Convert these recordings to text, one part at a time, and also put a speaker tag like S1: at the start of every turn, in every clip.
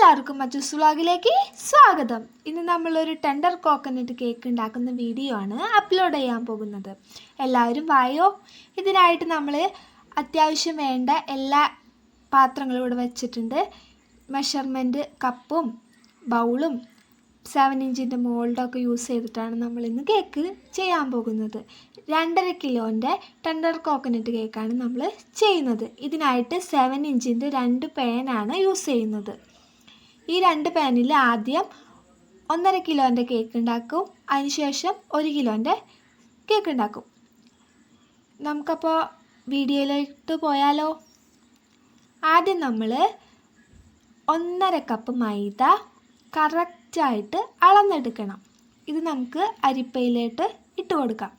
S1: എല്ലാവർക്കും മറ്റു വ്ളോഗിലേക്ക് സ്വാഗതം. ഇന്ന് നമ്മളൊരു ടെൻഡർ കോക്കനട്ട് കേക്ക് ഉണ്ടാക്കുന്ന വീഡിയോ ആണ് അപ്ലോഡ് ചെയ്യാൻ പോകുന്നത്. എല്ലാവരും വായോ? ഇതിനായിട്ട് നമ്മൾ അത്യാവശ്യം വേണ്ട എല്ലാ പാത്രങ്ങളും ഇവിടെ വെച്ചിട്ടുണ്ട്. മെഷർമെന്റ് കപ്പും ബൗളും സെവൻ ഇഞ്ചിന്റെ മോൾഡൊക്കെ യൂസ് ചെയ്തിട്ടാണ് നമ്മൾ ഇന്ന് കേക്ക് ചെയ്യാൻ പോകുന്നത്. രണ്ടര കിലോന്റെ ടെൻഡർ കോക്കനട്ട് കേക്കാണ് നമ്മൾ ചെയ്യുന്നത്. ഇതിനായിട്ട് സെവൻ ഇഞ്ചിന്റെ രണ്ട് പേനാണ് യൂസ് ചെയ്യുന്നത്. ഈ രണ്ട് പാനിൽ ആദ്യം ഒന്നര കിലോന്റെ കേക്ക് ഉണ്ടാക്കും അതിനുശേഷം ഒരു കിലോന്റെ കേക്ക് ഉണ്ടാക്കും നമുക്കപ്പോൾ വീഡിയോയിലോട്ട് പോയാലോ? ആദ്യം നമ്മൾ ഒന്നര കപ്പ് മൈദ കറക്റ്റായിട്ട് അളന്നെടുക്കണം. ഇത് നമുക്ക് അരിപ്പയിലോട്ട് ഇട്ട് കൊടുക്കാം.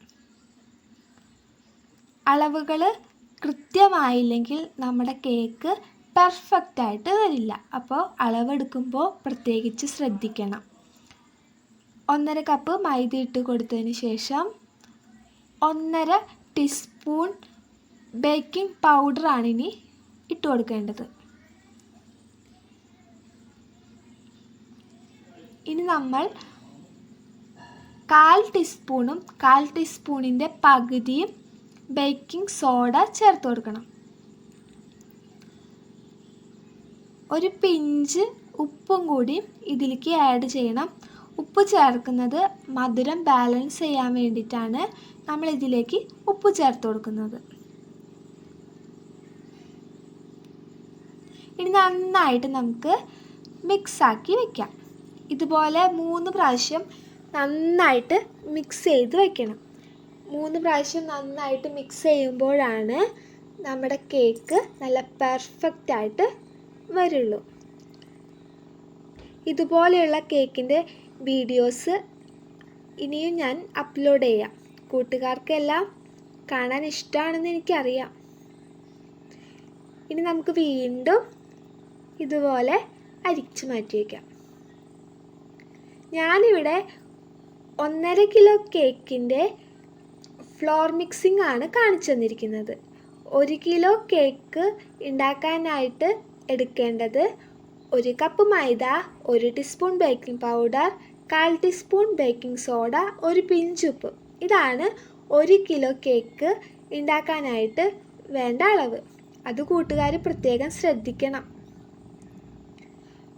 S1: അളവുകൾ കൃത്യമായില്ലെങ്കിൽ നമ്മുടെ കേക്ക് പെർഫെക്റ്റ് ആയിട്ട് വരില്ല. അപ്പോൾ അളവെടുക്കുമ്പോൾ പ്രത്യേകിച്ച് ശ്രദ്ധിക്കണം. ഒന്നര കപ്പ് മൈദ ഇട്ട് കൊടുത്തതിന് ശേഷം ഒന്നര ടീസ്പൂൺ ബേക്കിംഗ് പൗഡറാണ് ഇനി ഇട്ട് കൊടുക്കേണ്ടത്. ഇനി നമ്മൾ കാൽ ടീസ്പൂണും കാൽ ടീസ്പൂണിന്റെ പകുതിയും ബേക്കിംഗ് സോഡ ചേർത്ത് കൊടുക്കണം. ഒരു പിഞ്ച് ഉപ്പും കൂടി ഇതിലേക്ക് ആഡ് ചെയ്യണം. ഉപ്പ് ചേർക്കുന്നത് മധുരം ബാലൻസ് ചെയ്യാൻ വേണ്ടിയിട്ടാണ് നമ്മൾ ഇതിലേക്ക് ഉപ്പ് ചേർത്ത് കൊടുക്കുന്നത്. ഇനി നന്നായിട്ട് നമുക്ക് മിക്സാക്കി വെക്കാം. ഇതുപോലെ മൂന്ന് പ്രാവശ്യം നന്നായിട്ട് മിക്സ് ചെയ്ത് വെക്കണം. മൂന്ന് പ്രാവശ്യം നന്നായിട്ട് മിക്സ് ചെയ്യുമ്പോഴാണ് നമ്മുടെ കേക്ക് നല്ല പെർഫെക്റ്റ് ആയിട്ട് വരുള്ളൂ. ഇതുപോലെയുള്ള കേക്കിന്റെ വീഡിയോസ് ഇനിയും ഞാൻ അപ്ലോഡ് ചെയ്യാം. കൂട്ടുകാർക്കെല്ലാം കാണാൻ ഇഷ്ടമാണെന്ന് എനിക്കറിയാം. ഇനി നമുക്ക് വീണ്ടും ഇതുപോലെ അരിച്ചു മാറ്റി വയ്ക്കാം. ഞാനിവിടെ ഒന്നര കിലോ കേക്കിന്റെ ഫ്ലോർ മിക്സിംഗ് ആണ് കാണിച്ചു തന്നിരിക്കുന്നത്. ഒരു കിലോ കേക്ക് ഉണ്ടാക്കാനായിട്ട് എടുക്കേണ്ടത് ഒരു കപ്പ് മൈദ ഒരു ടീസ്പൂൺ ബേക്കിംഗ് പൗഡർ കാൽ ടീസ്പൂൺ ബേക്കിംഗ് സോഡ ഒരു പിഞ്ചുപ്പ് ഇതാണ് ഒരു കിലോ കേക്ക് ഉണ്ടാക്കാനായിട്ട് വേണ്ട അളവ്. അത് കൂട്ടുകാർ പ്രത്യേകം ശ്രദ്ധിക്കണം.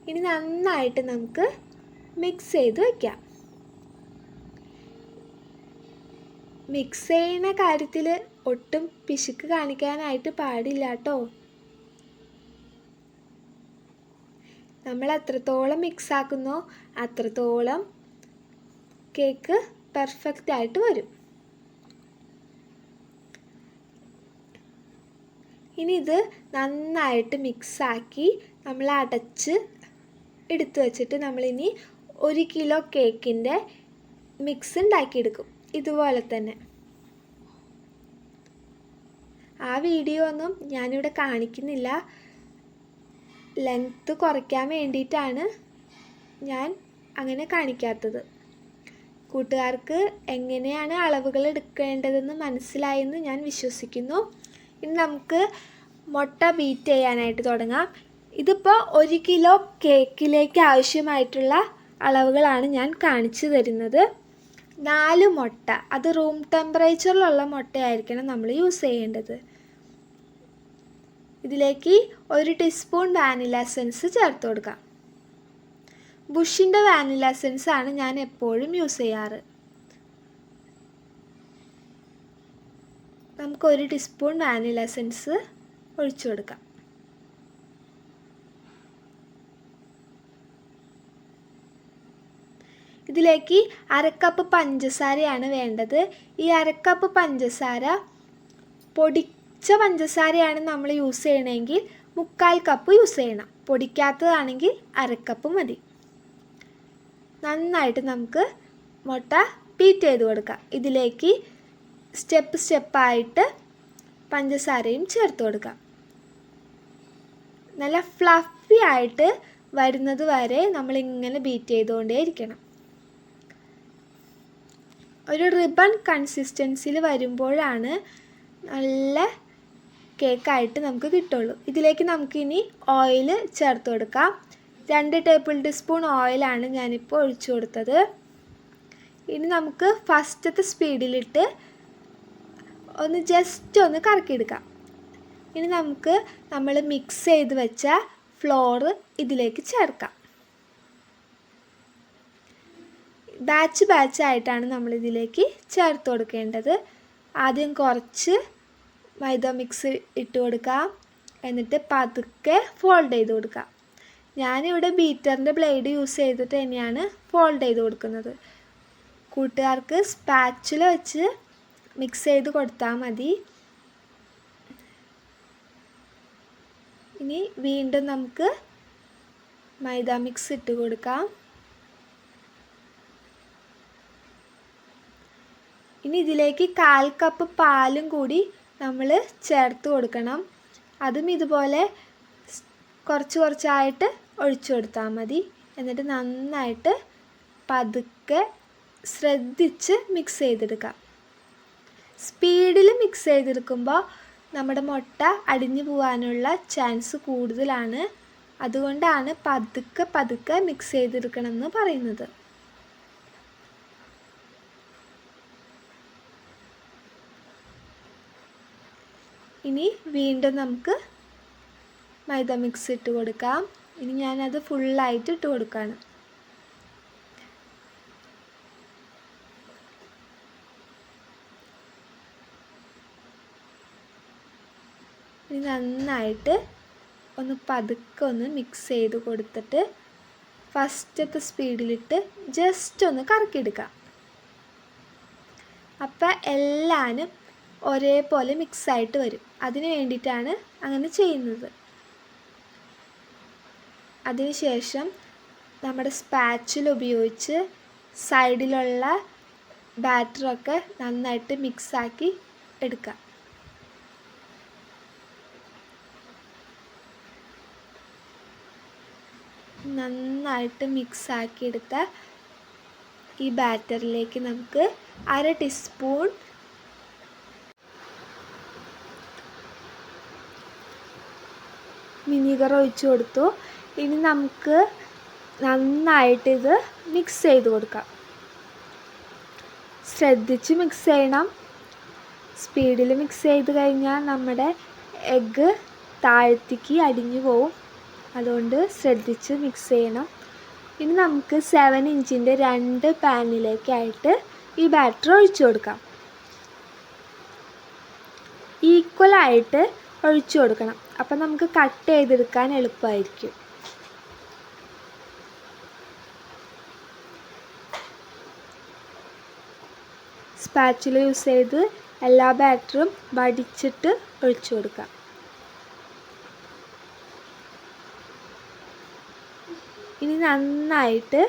S1: ഇനി നന്നായിട്ട് നമുക്ക് മിക്സ് ചെയ്ത് വയ്ക്കാം മിക്സ് ചെയ്യുന്ന കാര്യത്തിൽ ഒട്ടും പിശുക്ക് കാണിക്കാനായിട്ട് പാടില്ല കേട്ടോ നമ്മൾ എത്രത്തോളം മിക്സ് ആക്കുന്നോ അത്രത്തോളം കേക്ക് പെർഫെക്റ്റ് ആയിട്ട് വരും. ഇനി ഇത് നന്നായിട്ട് മിക്സാക്കി നമ്മൾ അടച്ച് എടുത്തു വച്ചിട്ട് നമ്മളിനി ഒരു കിലോ കേക്കിന്റെ മിക്സ് ഉണ്ടാക്കിയെടുക്കും. ഇതുപോലെ തന്നെ. ആ വീഡിയോ ഒന്നും ഞാനിവിടെ കാണിക്കുന്നില്ല. ലെങ്ത്ത് കുറയ്ക്കാൻ വേണ്ടിയിട്ടാണ് ഞാൻ അങ്ങനെ കാണിക്കാത്തത്. കൂട്ടുകാർക്ക് എങ്ങനെയാണ് അളവുകൾ എടുക്കേണ്ടതെന്ന് മനസ്സിലായെന്ന് ഞാൻ വിശ്വസിക്കുന്നു. ഇനി നമുക്ക് മുട്ട ബീറ്റ് ചെയ്യാനായിട്ട് തുടങ്ങാം. ഇതിപ്പോൾ ഒരു കിലോ കേക്കിലേക്ക് ആവശ്യമായിട്ടുള്ള അളവുകളാണ് ഞാൻ കാണിച്ചു തരുന്നത്. നാല് മുട്ട അത് റൂം ടെമ്പറേച്ചറിലുള്ള മുട്ടയായിരിക്കണം നമ്മൾ യൂസ് ചെയ്യേണ്ടത്. ഇതിലേക്ക് ഒരു ടീസ്പൂൺ വാനില എസൻസ് ചേർത്ത് കൊടുക്കാം. ബുഷിന്റെ വാനില എസൻസ് ആണ് ഞാൻ എപ്പോഴും യൂസ് ചെയ്യാറ്. നമുക്ക് ഒരു ടീസ്പൂൺ വാനില എസൻസ് ഒഴിച്ചു കൊടുക്കാം. ഇതിലേക്ക് അരക്കപ്പ് പഞ്ചസാരയാണ് വേണ്ടത്. ഈ അരക്കപ്പ് പഞ്ചസാര പൊടിച്ച പഞ്ചസാരയാണ് നമ്മൾ യൂസ് ചെയ്യണമെങ്കിൽ മുക്കാൽ കപ്പ് യൂസ് ചെയ്യണം. പൊടിക്കാത്തതാണെങ്കിൽ അരക്കപ്പ് മതി. നന്നായിട്ട് നമുക്ക് മുട്ട ബീറ്റ് ചെയ്ത് കൊടുക്കാം. ഇതിലേക്ക് സ്റ്റെപ്പ് സ്റ്റെപ്പായിട്ട് പഞ്ചസാരയും ചേർത്ത് കൊടുക്കാം. നല്ല ഫ്ലഫി ആയിട്ട് വരുന്നത് വരെ നമ്മളിങ്ങനെ ബീറ്റ് ചെയ്തുകൊണ്ടേ ഇരിക്കണം. ഒരു റിബൺ കൺസിസ്റ്റൻസിയിൽ വരുമ്പോഴാണ് നല്ല കേക്കായിട്ട് നമുക്ക് കിട്ടുള്ളൂ. ഇതിലേക്ക് നമുക്കിനി ഓയിൽ ചേർത്ത് കൊടുക്കാം. രണ്ട് ടേബിൾ ടീസ്പൂൺ ഓയിലാണ് ഞാനിപ്പോൾ ഒഴിച്ചു കൊടുത്തത്. ഇനി നമുക്ക് ഫസ്റ്റത്തെ സ്പീഡിലിട്ട് ഒന്ന് ജസ്റ്റ് ഒന്ന് കറക്കിയെടുക്കാം. ഇനി നമുക്ക് നമ്മൾ മിക്സ് ചെയ്ത് വെച്ച ഫ്ലോറ് ഇതിലേക്ക് ചേർക്കാം. ബാച്ച് ബാച്ച് ആയിട്ടാണ് നമ്മൾ ഇതിലേക്ക് ചേർത്ത് കൊടുക്കേണ്ടത്. ആദ്യം കുറച്ച് മൈദ മിക്സ് ഇട്ട് കൊടുക്കാം. എന്നിട്ട് പതുക്കെ ഫോൾഡ് ചെയ്ത് കൊടുക്കാം. ഞാനിവിടെ ബീറ്ററിന്റെ ബ്ലേഡ് യൂസ് ചെയ്തിട്ട് തന്നെയാണ് ഫോൾഡ് ചെയ്ത് കൊടുക്കുന്നത്. കൂട്ടുകാർക്ക് സ്പാച്ചിൽ വെച്ച് മിക്സ് ചെയ്ത് കൊടുത്താൽ മതി. ഇനി വീണ്ടും നമുക്ക് മൈദ മിക്സ് ഇട്ട് കൊടുക്കാം. ഇനി ഇതിലേക്ക് കാൽ കപ്പ് പാലും കൂടി നമ്മൾ ചേർത്ത് കൊടുക്കണം. അതും ഇതുപോലെ കുറച്ച് കുറച്ചായിട്ട് ഒഴിച്ചു കൊടുത്താൽ മതി. എന്നിട്ട് നന്നായിട്ട് പതുക്കെ ശ്രദ്ധിച്ച് മിക്സ് ചെയ്തെടുക്കാം. സ്പീഡിൽ മിക്സ് ചെയ്തെടുക്കുമ്പോൾ നമ്മുടെ മുട്ട അടിഞ്ഞു പോകാനുള്ള ചാൻസ് കൂടുതലാണ്. അതുകൊണ്ടാണ് പതുക്കെ പതുക്കെ മിക്സ് ചെയ്തെടുക്കണമെന്ന് പറയുന്നത്. ഇനി വീണ്ടും നമുക്ക് മൈദ മിക്സ് ഇട്ട് കൊടുക്കാം. ഇനി ഞാനത് ഫുള്ളായിട്ട് ഇട്ട് കൊടുക്കുകയാണ് ഇനി നന്നായിട്ട് ഒന്ന് പതുക്കെ ഒന്ന് മിക്സ് ചെയ്ത് കൊടുത്തിട്ട് ഫസ്റ്റത്തെ സ്പീഡിലിട്ട് ജസ്റ്റ് ഒന്ന് കറക്കിയെടുക്കാം. അപ്പം എല്ലാനും ഒരേപോലെ മിക്സായിട്ട് വരും. അതിന് വേണ്ടിയിട്ടാണ് അങ്ങനെ ചെയ്യുന്നത്. അതിനുശേഷം നമ്മുടെ സ്പാച്ചിൽ ഉപയോഗിച്ച് സൈഡിലുള്ള ബാറ്ററൊക്കെ നന്നായിട്ട് മിക്സാക്കി എടുക്കാം. നന്നായിട്ട് മിക്സാക്കിയെടുത്ത ഈ ബാറ്ററിലേക്ക് നമുക്ക് അര ടീസ്പൂൺ വിനീഗർ ഒഴിച്ച് കൊടുത്തു. ഇനി നമുക്ക് നന്നായിട്ട് ഇത് മിക്സ് ചെയ്ത് കൊടുക്കാം. ശ്രദ്ധിച്ച് മിക്സ് ചെയ്യണം. സ്പീഡിൽ മിക്സ് ചെയ്ത് കഴിഞ്ഞാൽ നമ്മുടെ എഗ്ഗ് താഴ്ത്തിക്ക് അടിഞ്ഞു പോവും. അതുകൊണ്ട് ശ്രദ്ധിച്ച് മിക്സ് ചെയ്യണം. ഇനി നമുക്ക് സെവൻ ഇഞ്ചിന്റെ രണ്ട് പാനിലേക്കായിട്ട് ഈ ബാറ്റർ ഒഴിച്ചു കൊടുക്കാം. ഈക്വലായിട്ട് ഒഴിച്ചു കൊടുക്കണം. അപ്പം നമുക്ക് കട്ട് ചെയ്തെടുക്കാൻ എളുപ്പമായിരിക്കും സ്പാച്ചിൽ യൂസ് ചെയ്ത് എല്ലാ ബാറ്ററും വടിച്ചിട്ട് ഒഴിച്ചു കൊടുക്കാം. ഇനി നന്നായിട്ട്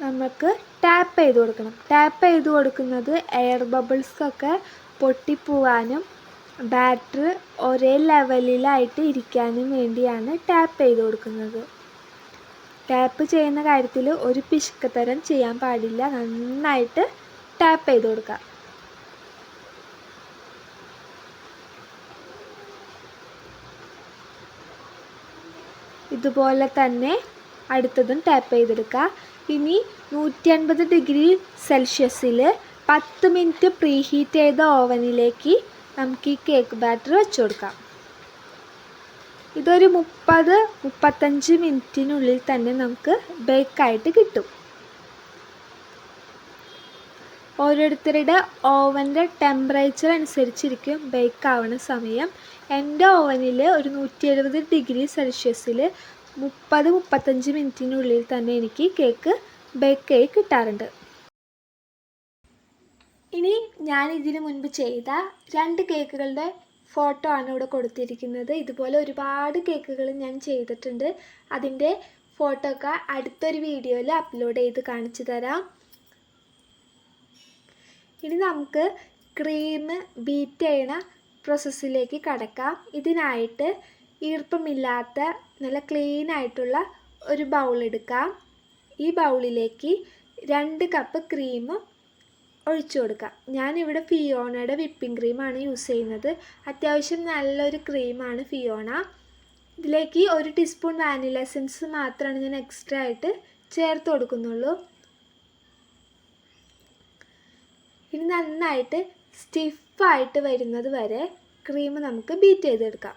S1: നമുക്ക് ടാപ്പ് ചെയ്ത് കൊടുക്കണം. ടാപ്പ് ചെയ്ത് കൊടുക്കുന്നത് എയർ ബബിൾസൊക്കെ പൊട്ടിപ്പോവാനും ബാറ്റർ ഒരേ ലെവലിലായിട്ട് ഇരിക്കാനും വേണ്ടിയാണ് ടാപ്പ് ചെയ്ത് കൊടുക്കുന്നത്. ടാപ്പ് ചെയ്യുന്ന കാര്യത്തിൽ ഒരു പിശുക്കത്തരം ചെയ്യാൻ പാടില്ല. നന്നായിട്ട് ടാപ്പ് ചെയ്ത് കൊടുക്കുക. ഇതുപോലെ തന്നെ അടുത്തതും ടാപ്പ് ചെയ്തെടുക്കുക. ഇനി നൂറ്റി അൻപത് ഡിഗ്രി സെൽഷ്യസിൽ പത്ത് മിനിറ്റ് പ്രീഹീറ്റ് ചെയ്ത ഓവനിലേക്ക് നമുക്ക് ഈ കേക്ക് ബാറ്റർ വെച്ച് കൊടുക്കാം. ഇതൊരു മുപ്പത് മുപ്പത്തഞ്ച് മിനിറ്റിനുള്ളിൽ തന്നെ നമുക്ക് ബേക്കായിട്ട് കിട്ടും. ഓരോരുത്തരുടെ ഓവന്റെ ടെമ്പറേച്ചർ അനുസരിച്ചിരിക്കും ബേക്ക് ആവുന്ന സമയം. എന്റെ ഓവനിൽ ഒരു നൂറ്റി എഴുപത് ഡിഗ്രി സെൽഷ്യസിൽ മുപ്പത് മുപ്പത്തഞ്ച് മിനിറ്റിനുള്ളിൽ തന്നെ എനിക്ക് കേക്ക് ബേക്ക് ആയി കിട്ടാറുണ്ട്. ഇനി ഞാൻ ഇതിന് മുൻപ് ചെയ്ത രണ്ട് കേക്കുകളുടെ ഫോട്ടോ ആണ് ഇവിടെ കൊടുത്തിരിക്കുന്നത്. ഇതുപോലെ ഒരുപാട് കേക്കുകൾ ഞാൻ ചെയ്തിട്ടുണ്ട്. അതിന്റെ ഫോട്ടോ ഒക്കെ അടുത്തൊരു വീഡിയോയിൽ അപ്ലോഡ് ചെയ്ത് കാണിച്ചു തരാം. ഇനി നമുക്ക് ക്രീം ബീറ്റ് ചെയ്യണ പ്രോസസ്സിലേക്ക് കടക്കാം. ഇതിനായിട്ട് ഈർപ്പമില്ലാത്ത നല്ല ക്ലീൻ ആയിട്ടുള്ള ഒരു ബൗൾ എടുക്കാം. ഈ ബൗളിലേക്ക് രണ്ട് കപ്പ് ക്രീം ഒഴിച്ചു കൊടുക്കാം ഞാനിവിടെ ഫിയോണയുടെ വിപ്പിംഗ് ക്രീമാണ് യൂസ് ചെയ്യുന്നത്. അത്യാവശ്യം നല്ലൊരു ക്രീമാണ് ഫിയോണ ഇതിലേക്ക് ഒരു ടീസ്പൂൺ വാനില എസൻസ് മാത്രമാണ് ഞാൻ എക്സ്ട്രാ ആയിട്ട് ചേർത്ത് കൊടുക്കുന്നുള്ളൂ. ഇനി നന്നായിട്ട് സ്റ്റിഫായിട്ട് വരുന്നത് വരെ ക്രീം നമുക്ക് ബീറ്റ് ചെയ്തെടുക്കാം.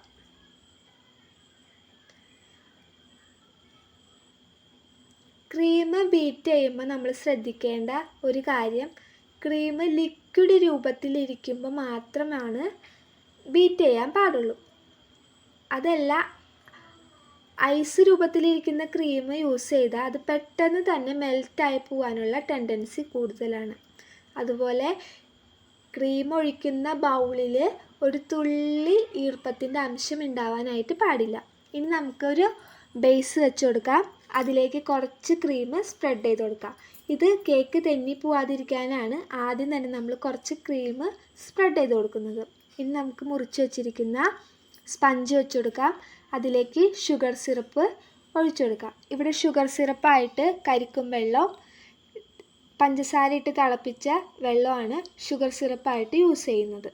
S1: ക്രീം ബീറ്റ് ചെയ്യുമ്പോൾ നമ്മൾ ശ്രദ്ധിക്കേണ്ട ഒരു കാര്യം ക്രീം ലിക്വിഡ് രൂപത്തിലിരിക്കുമ്പോൾ മാത്രമാണ് ബീറ്റ് ചെയ്യാൻ പാടുള്ളൂ. അതല്ല ഐസ് രൂപത്തിലിരിക്കുന്ന ക്രീം യൂസ് ചെയ്താൽ അത് പെട്ടെന്ന് തന്നെ മെൽറ്റായി പോകാനുള്ള ടെൻഡൻസി കൂടുതലാണ്. അതുപോലെ ക്രീം ഒഴിക്കുന്ന ബൗളിൽ ഒരു തുള്ളി ഈർപ്പത്തിന്റെ അംശം ഉണ്ടാവാനായിട്ട് പാടില്ല. ഇനി നമുക്കൊരു ബേസ് വെച്ച് കൊടുക്കാം. അതിലേക്ക് കുറച്ച് ക്രീം സ്പ്രെഡ് ചെയ്ത് കൊടുക്കാം. ഇത് കേക്ക് തെന്നി പോവാതിരിക്കാനാണ് ആദ്യം തന്നെ നമ്മൾ കുറച്ച് ക്രീം സ്പ്രെഡ് ചെയ്ത് കൊടുക്കുന്നത്. ഇനി നമുക്ക് മുറിച്ച് വെച്ചിരിക്കുന്ന സ്പഞ്ച് വെച്ച് കൊടുക്കാം. അതിലേക്ക് ഷുഗർ സിറപ്പ് ഒഴിച്ചു കൊടുക്കാം. ഇവിടെ ഷുഗർ സിറപ്പായിട്ട് കരിക്കും വെള്ളം പഞ്ചസാര ഇട്ട് തിളപ്പിച്ച വെള്ളമാണ് ഷുഗർ സിറപ്പായിട്ട് യൂസ് ചെയ്യുന്നത്.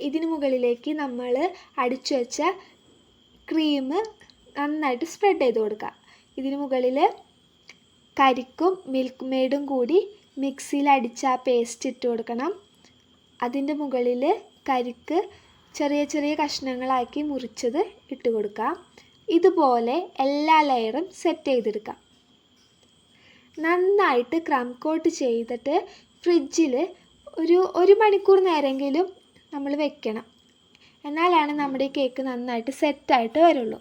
S1: ഇതിന് മുകളിലേക്ക് നമ്മൾ അടിച്ചു വെച്ച ക്രീം നന്നായിട്ട് സ്പ്രെഡ് ചെയ്ത് കൊടുക്കുക ഇതിന് മുകളിൽ കരിക്കും മിൽക്ക് മെയ്ഡും കൂടി മിക്സിയിൽ അടിച്ച ആ പേസ്റ്റ് ഇട്ട് കൊടുക്കണം. അതിന്റെ മുകളിൽ കരിക്ക് ചെറിയ ചെറിയ കഷ്ണങ്ങളാക്കി മുറിച്ചത് ഇട്ട് കൊടുക്കാം ഇതുപോലെ എല്ലാ ലെയറും സെറ്റ് ചെയ്തെടുക്കാം. നന്നായിട്ട് ക്രം കോട്ട് ചെയ്തിട്ട് ഫ്രിഡ്ജിൽ ഒരു ഒരു മണിക്കൂർ നേരമെങ്കിലും നമ്മൾ വെക്കണം. എന്നാലാണ് നമ്മുടെ കേക്ക് നന്നായിട്ട് സെറ്റായിട്ട് വരുള്ളൂ.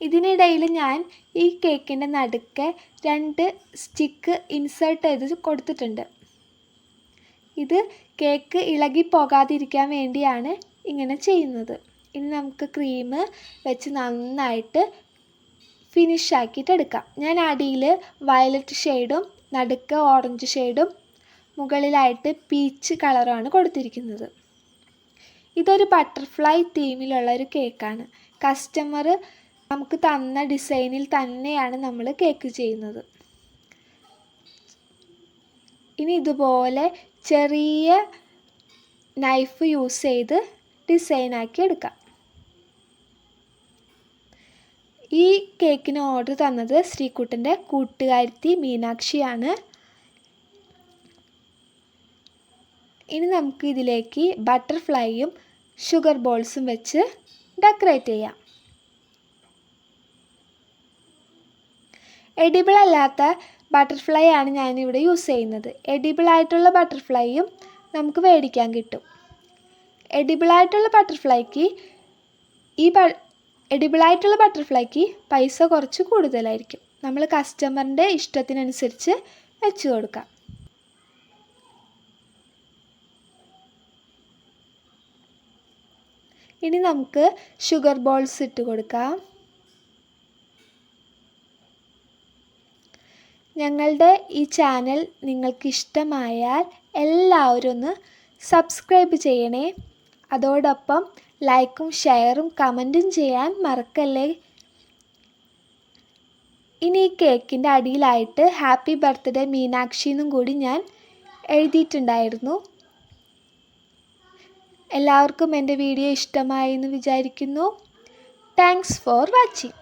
S1: ഇതിനിടയിൽ ഞാൻ ഈ കേക്കിന്റെ നടുക്ക് രണ്ട് സ്റ്റിക്ക് ഇൻസേർട്ട് ചെയ്ത് കൊടുത്തിട്ടുണ്ട്. ഇത് കേക്ക് ഇളകി പോകാതിരിക്കാൻ വേണ്ടിയാണ് ഇങ്ങനെ ചെയ്യുന്നത്. ഇനി നമുക്ക് ക്രീം വെച്ച് നന്നായിട്ട് ഫിനിഷ് ആക്കിയിട്ട് എടുക്കാം. ഞാൻ അടിയിൽ വയലറ്റ് ഷെയ്ഡും നടുക്ക് ഓറഞ്ച് ഷെയ്ഡും മുകളിലായിട്ട് പീച്ച് കളറാണ് കൊടുത്തിരിക്കുന്നത്. ഇതൊരു ബട്ടർഫ്ലൈ തീമിലുള്ള ഒരു കേക്കാണ് കസ്റ്റമർ നമുക്ക് തന്ന ഡിസൈനിൽ തന്നെയാണ് നമ്മൾ കേക്ക് ചെയ്യുന്നത്. ഇനി ഇതുപോലെ ചെറിയ നൈഫ് യൂസ് ചെയ്ത് ഡിസൈനാക്കി എടുക്കാം. ഈ കേക്കിന് ഓർഡർ തന്നത് ശ്രീകുട്ടന്റെ കൂട്ടുകാരത്തി മീനാക്ഷിയാണ്. ഇനി നമുക്ക് ഇതിലേക്ക് ബട്ടർഫ്ലൈയും ഷുഗർ ബോൾസും വെച്ച് ഡെക്കറേറ്റ് ചെയ്യാം. എഡിബിൾ അല്ലാത്ത ബട്ടർഫ്ലൈ ആണ് ഞാനിവിടെ യൂസ് ചെയ്യുന്നത്. എഡിബിൾ ആയിട്ടുള്ള ബട്ടർഫ്ലൈയും നമുക്ക് മേടിക്കാൻ കിട്ടും. എഡിബിൾ ആയിട്ടുള്ള ബട്ടർഫ്ലൈക്ക് ഈ എഡിബിൾ ആയിട്ടുള്ള ബട്ടർഫ്ലൈക്ക് പൈസ കുറച്ച് കൂടുതലായിരിക്കും. നമ്മൾ കസ്റ്റമറിന്റെ ഇഷ്ടത്തിനനുസരിച്ച് വെച്ച് കൊടുക്കാം. ഇനി നമുക്ക് ഷുഗർ ബോൾസ് ഇട്ട് കൊടുക്കാം. ഞങ്ങളുടെ ഈ ചാനൽ നിങ്ങൾക്ക് ഇഷ്ടമായാൽ എല്ലാവരും ഒന്ന് സബ്സ്ക്രൈബ് ചെയ്യണേ. അതോടൊപ്പം ലൈക്കും ഷെയറും കമന്റും ചെയ്യാൻ മറക്കല്ലേ. ഇനി ഈ കേക്കിന്റെ അടിയിലായിട്ട് ഹാപ്പി ബർത്ത്ഡേ മീനാക്ഷി എന്നും കൂടി ഞാൻ എഴുതിയിട്ടുണ്ടായിരുന്നു. എല്ലാവർക്കും എന്റെ വീഡിയോ ഇഷ്ടമായി എന്ന് വിചാരിക്കുന്നു. Thanks for watching.